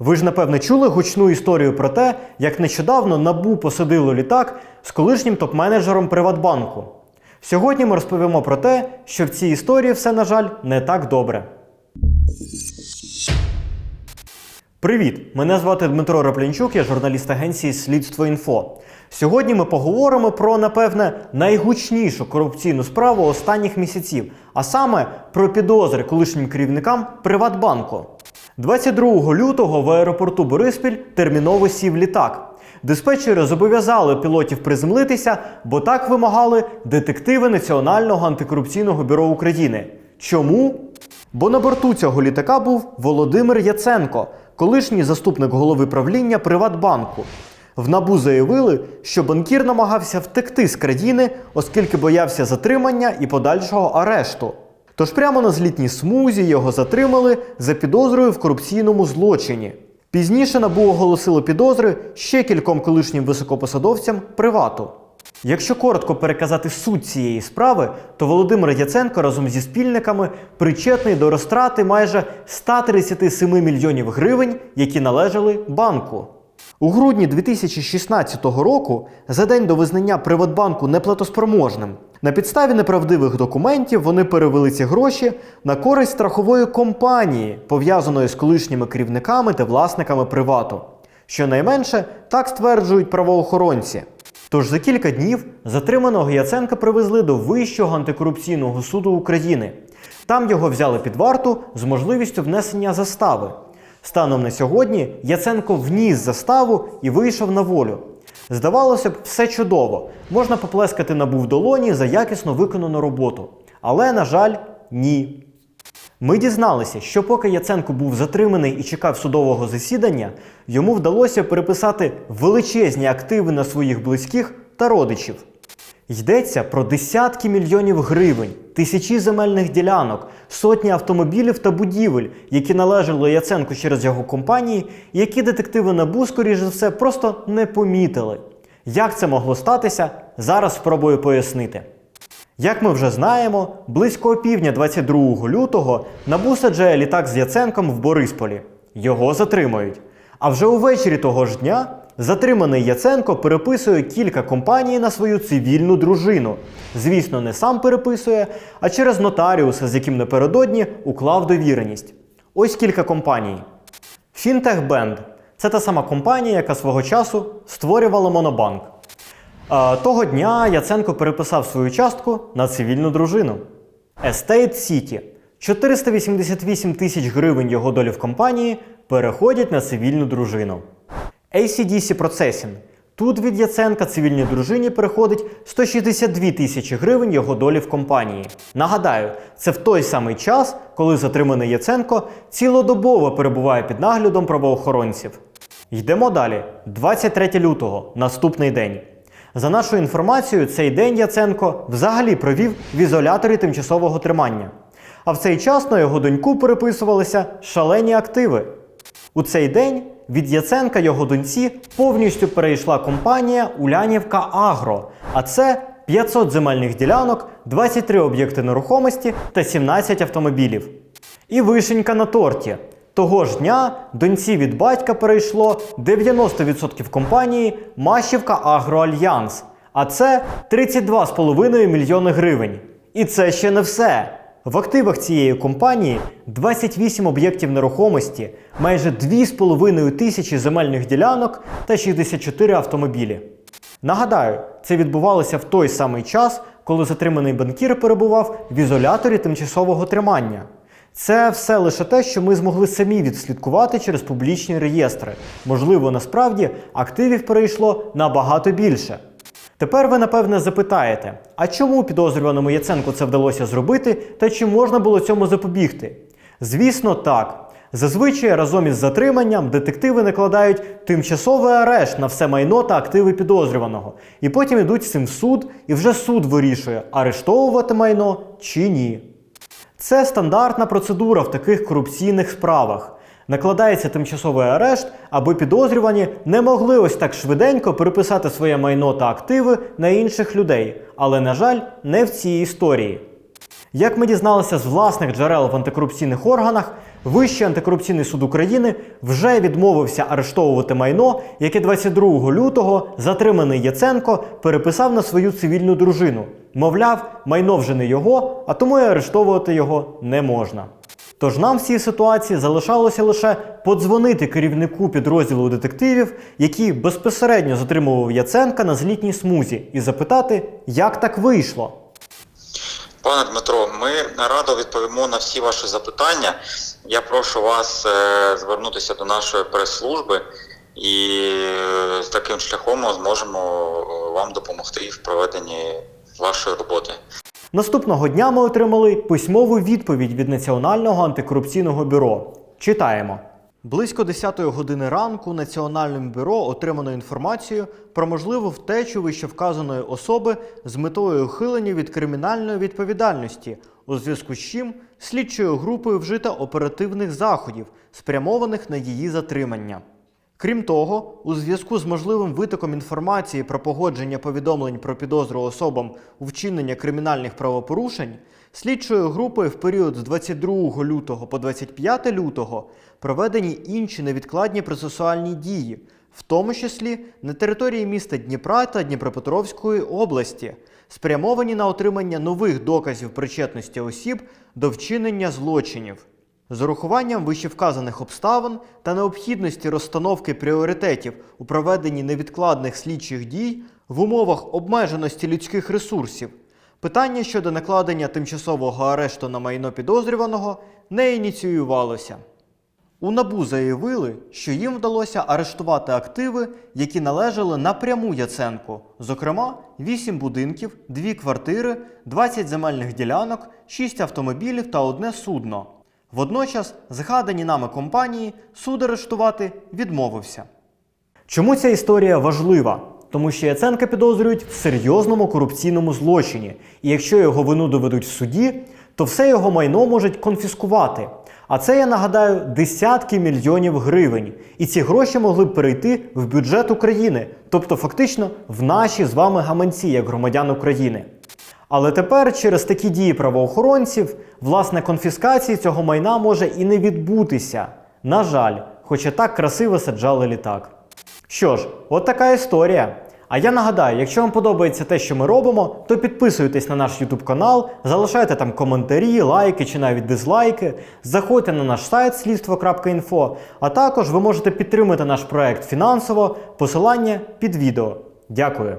Ви ж напевне чули гучну історію про те, як нещодавно набу посадило літак з колишнім топ-менеджером Приватбанку. Сьогодні ми розповімо про те, що в цій історії все, на жаль, не так добре. Привіт! Мене звати Дмитро Раплянчук, я журналіст агенції Слідство інфо. Сьогодні ми поговоримо про, напевне, найгучнішу корупційну справу останніх місяців, а саме про підозри колишнім керівникам Приватбанку. 22 лютого в аеропорту Бориспіль терміново сів літак. Диспетчери зобов'язали пілотів приземлитися, бо так вимагали детективи Національного антикорупційного бюро України. Чому? Бо на борту цього літака був Володимир Яценко, колишній заступник голови правління Приватбанку. В набу заявили, що банкір намагався втекти з країни, оскільки боявся затримання і подальшого арешту. Тож прямо на злітній смузі його затримали за підозрою в корупційному злочині. Пізніше набу оголосило підозри ще кільком колишнім високопосадовцям привату. Якщо коротко переказати суть цієї справи, то Володимир Яценко разом зі спільниками причетний до розтрати майже 137 мільйонів гривень, які належали банку. У грудні 2016 року, за день до визнання Приватбанку неплатоспроможним, на підставі неправдивих документів вони перевели ці гроші на користь страхової компанії, пов'язаної з колишніми керівниками та власниками привату. Щонайменше так стверджують правоохоронці. Тож за кілька днів затриманого Яценка привезли до Вищого антикорупційного суду України. Там його взяли під варту з можливістю внесення застави. Станом на сьогодні Яценко вніс заставу і вийшов на волю. Здавалося б, все чудово. Можна поплескати набу в долоні за якісно виконану роботу. Але, на жаль, ні. Ми дізналися, що поки Яценко був затриманий і чекав судового засідання, йому вдалося переписати величезні активи на своїх близьких та родичів. Йдеться про десятки мільйонів гривень, тисячі земельних ділянок, сотні автомобілів та будівель, які належали Яценку через його компанії, які детективи НАБУ, скоріш за все, просто не помітили. Як це могло статися, зараз спробую пояснити. Як ми вже знаємо, близько опівдня 22 лютого НАБУ саджає літак з Яценком в Борисполі. Його затримують. А вже увечері того ж дня затриманий Яценко переписує кілька компаній на свою цивільну дружину. Звісно, не сам переписує, а через нотаріуса, з яким напередодні уклав довіреність. Ось кілька компаній. Фінтехбенд це та сама компанія, яка свого часу створювала Монобанк. А, того дня Яценко переписав свою частку на цивільну дружину. Estate City. 488 тисяч гривень його долі в компанії переходять на цивільну дружину. ACDC Processing. Тут від Яценка цивільній дружині переходить 162 тисячі гривень його долі в компанії. Нагадаю, це в той самий час, коли затриманий Яценко цілодобово перебуває під наглядом правоохоронців. Йдемо далі. 23 лютого, наступний день. За нашою інформацією, цей день Яценко взагалі провів в ізоляторі тимчасового тримання. А в цей час на його доньку переписувалися шалені активи. У цей день від Яценка його доньці повністю перейшла компанія Улянівка Агро, а це 500 земельних ділянок, 23 об'єкти нерухомості та 17 автомобілів. І вишенька на торті. Того ж дня доньці від батька перейшло 90% компанії Машівка Агроальянс, а це 32,5 мільйони гривень. І це ще не все. В активах цієї компанії 28 об'єктів нерухомості, майже 2,5 тисячі земельних ділянок та 64 автомобілі. Нагадаю, це відбувалося в той самий час, коли затриманий банкір перебував в ізоляторі тимчасового тримання. Це все лише те, що ми змогли самі відслідкувати через публічні реєстри. Можливо, насправді активів перейшло набагато більше. Тепер ви напевне запитаєте, а чому підозрюваному Яценку це вдалося зробити та чи можна було цьому запобігти? Звісно, так. Зазвичай разом із затриманням детективи накладають тимчасовий арешт на все майно та активи підозрюваного, і потім йдуть з цим в суд, і вже суд вирішує, арештовувати майно чи ні. Це стандартна процедура в таких корупційних справах. Накладається тимчасовий арешт, аби підозрювані не могли ось так швиденько переписати своє майно та активи на інших людей. Але, на жаль, не в цій історії. Як ми дізналися з власних джерел в антикорупційних органах, Вищий антикорупційний суд України вже відмовився арештовувати майно, яке 22 лютого затриманий Яценко переписав на свою цивільну дружину. Мовляв, майно вже не його, а тому і арештовувати його не можна. Тож нам в цій ситуації залишалося лише подзвонити керівнику підрозділу детективів, який безпосередньо затримував Яценка на злітній смузі, і запитати, як так вийшло. Пане Дмитро, ми радо відповімо на всі ваші запитання. Я прошу вас е, звернутися до нашої прес-служби, і е, з таким шляхом ми зможемо е, вам допомогти в проведенні вашої роботи. Наступного дня ми отримали письмову відповідь від Національного антикорупційного бюро. Читаємо. Близько 10 години ранку Національним бюро отримано інформацію про можливу втечу вищевказаної особи з метою ухилення від кримінальної відповідальності, у зв'язку з чим слідчою групою вжито оперативних заходів, спрямованих на її затримання. Крім того, у зв'язку з можливим витоком інформації про погодження повідомлень про підозру особам у вчинення кримінальних правопорушень, слідчою групою в період з 22 лютого по 25 лютого проведені інші невідкладні процесуальні дії, в тому числі на території міста Дніпра та Дніпропетровської області, спрямовані на отримання нових доказів причетності осіб до вчинення злочинів. З урахуванням вищевказаних обставин та необхідності розстановки пріоритетів у проведенні невідкладних слідчих дій в умовах обмеженості людських ресурсів, питання щодо накладення тимчасового арешту на майно підозрюваного не ініціювалося. У НАБУ заявили, що їм вдалося арештувати активи, які належали напряму Яценку, зокрема, 8 будинків, 2 квартири, 20 земельних ділянок, 6 автомобілів та одне судно. Водночас, згадані нами компанії суд арештувати відмовився. Чому ця історія важлива? Тому що Яценка підозрюють в серйозному корупційному злочині, і якщо його вину доведуть в суді, то все його майно можуть конфіскувати. А це, я нагадаю, десятки мільйонів гривень. І ці гроші могли б перейти в бюджет України, тобто фактично в наші з вами гаманці, як громадян України. Але тепер через такі дії правоохоронців, власне, конфіскації цього майна може і не відбутися. На жаль, хоча так красиво саджали літак. Що ж, от така історія. А я нагадаю, якщо вам подобається те, що ми робимо, то підписуйтесь на наш YouTube канал, залишайте там коментарі, лайки чи навіть дизлайки, заходьте на наш сайт слідство.інфо, а також ви можете підтримати наш проект фінансово, посилання під відео. Дякую.